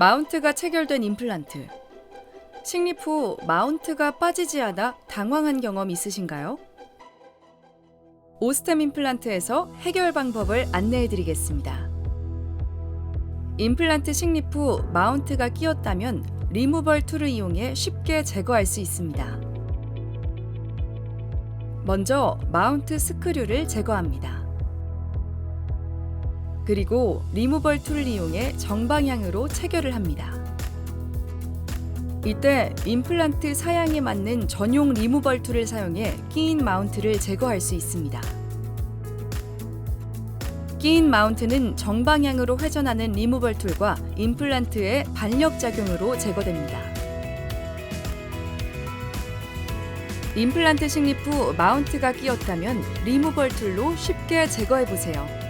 마운트가 체결된 임플란트. 식립 후 마운트가 빠지지 않아 당황한 경험 있으신가요? 오스템 임플란트에서 해결 방법을 안내해 드리겠습니다. 임플란트 식립 후 마운트가 끼었다면 리무벌 툴을 이용해 쉽게 제거할 수 있습니다. 먼저 마운트 스크류를 제거합니다. 그리고 리무벌 툴을 이용해 정방향으로 체결을 합니다. 이때 임플란트 사양에 맞는 전용 리무벌 툴을 사용해 끼인 마운트를 제거할 수 있습니다. 끼인 마운트는 정방향으로 회전하는 리무벌 툴과 임플란트의 반력 작용으로 제거됩니다. 임플란트 식립 후 마운트가 끼었다면 리무벌 툴로 쉽게 제거해 보세요.